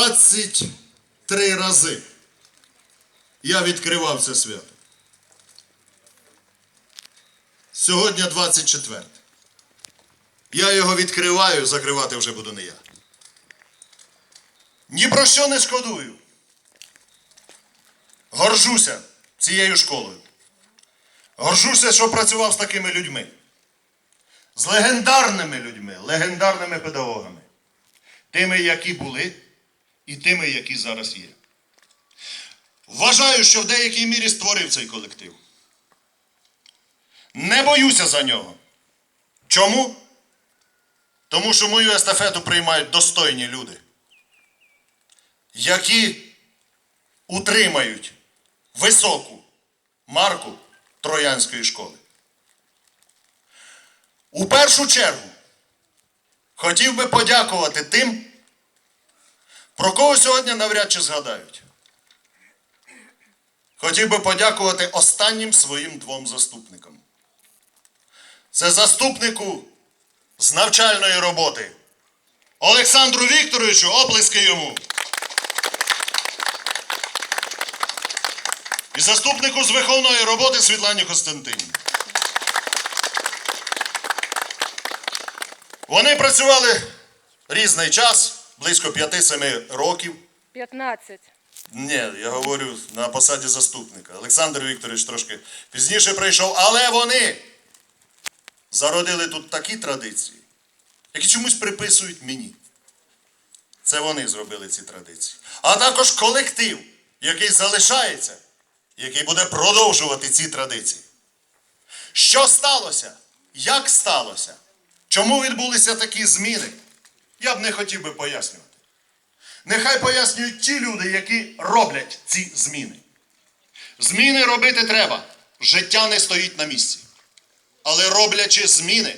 23 рази я відкривав це свято. Сьогодні 24. Я його відкриваю, закривати вже буду не я. Ні про що не шкодую. Горжуся цією школою. Горжуся, що працював з такими людьми. З легендарними людьми, легендарними педагогами. Тими, які були, і тими, які зараз є. Вважаю, що в деякій мірі створив цей колектив. Не боюся за нього. Чому? Тому що мою естафету приймають достойні люди, які утримають високу марку Троянської школи. У першу чергу хотів би подякувати тим, про кого сьогодні навряд чи згадають. Хотів би подякувати останнім своїм двом заступникам. Це заступнику з навчальної роботи Олександру Вікторовичу, оплески йому. І заступнику з виховної роботи Світлані Костянтинівні. Вони працювали різний час, близько 5-7 років. 15. Ні, я говорю на посаді заступника. Олександр Вікторович трошки пізніше прийшов, але вони зародили тут такі традиції, які чомусь приписують мені. Це вони зробили ці традиції. А також колектив, який залишається, який буде продовжувати ці традиції. Що сталося? Як сталося? Чому відбулися такі зміни? Я б не хотів би пояснювати. Нехай пояснюють ті люди, які роблять ці зміни. Зміни робити треба. Життя не стоїть на місці. Але роблячи зміни,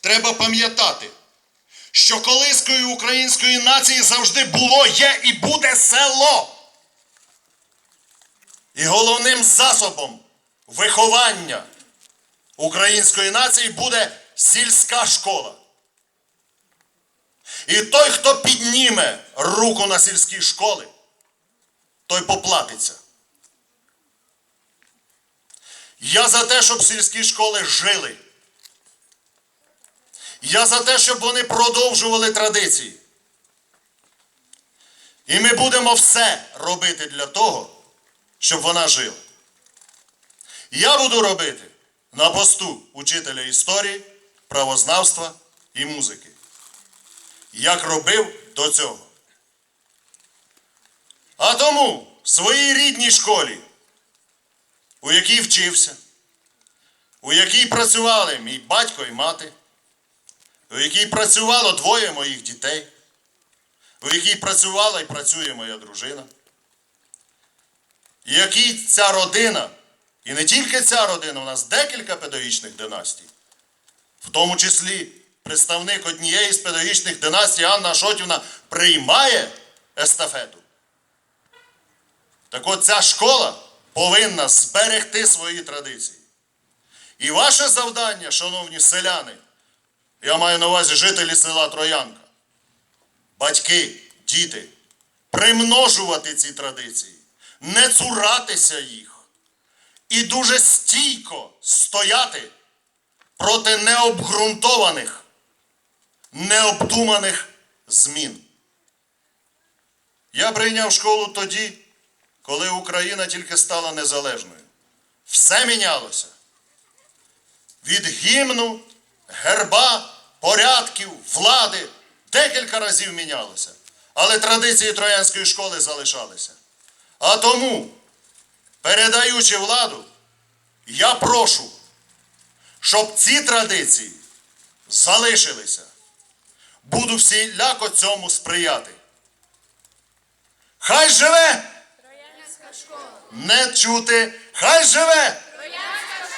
треба пам'ятати, що колискою української нації завжди було, є і буде село. І головним засобом виховання української нації буде сільська школа. І той, хто підніме руку на сільські школи, той поплатиться. Я за те, щоб сільські школи жили. Я за те, щоб вони продовжували традиції. І ми будемо все робити для того, щоб вона жила. Я буду робити на посту учителя історії, правознавства і музики як робив до цього. А тому в своїй рідній школі, у якій вчився, у якій працювали мій батько і мати, у якій працювало двоє моїх дітей, у якій працювала і працює моя дружина, і якій ця родина, і не тільки ця родина, у нас декілька педагогічних династій, в тому числі представник однієї з педагогічних династій Анна Ашотівна приймає естафету. Так от ця школа повинна зберегти свої традиції. І ваше завдання, шановні селяни, я маю на увазі жителі села Троянка, батьки, діти, примножувати ці традиції, не цуратися їх і дуже стійко стояти проти необґрунтованих необдуманих змін. Я прийняв школу тоді, коли Україна тільки стала незалежною. Все мінялося. Від гімну, герба, порядків, влади декілька разів мінялося. Але традиції Троянської школи залишалися. А тому, передаючи владу, я прошу, щоб ці традиції залишилися буду всіляко цьому сприяти. Хай живе! Школа. Не чути! Хай живе!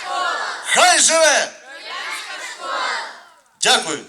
Школа. Хай живе! Школа. Дякую.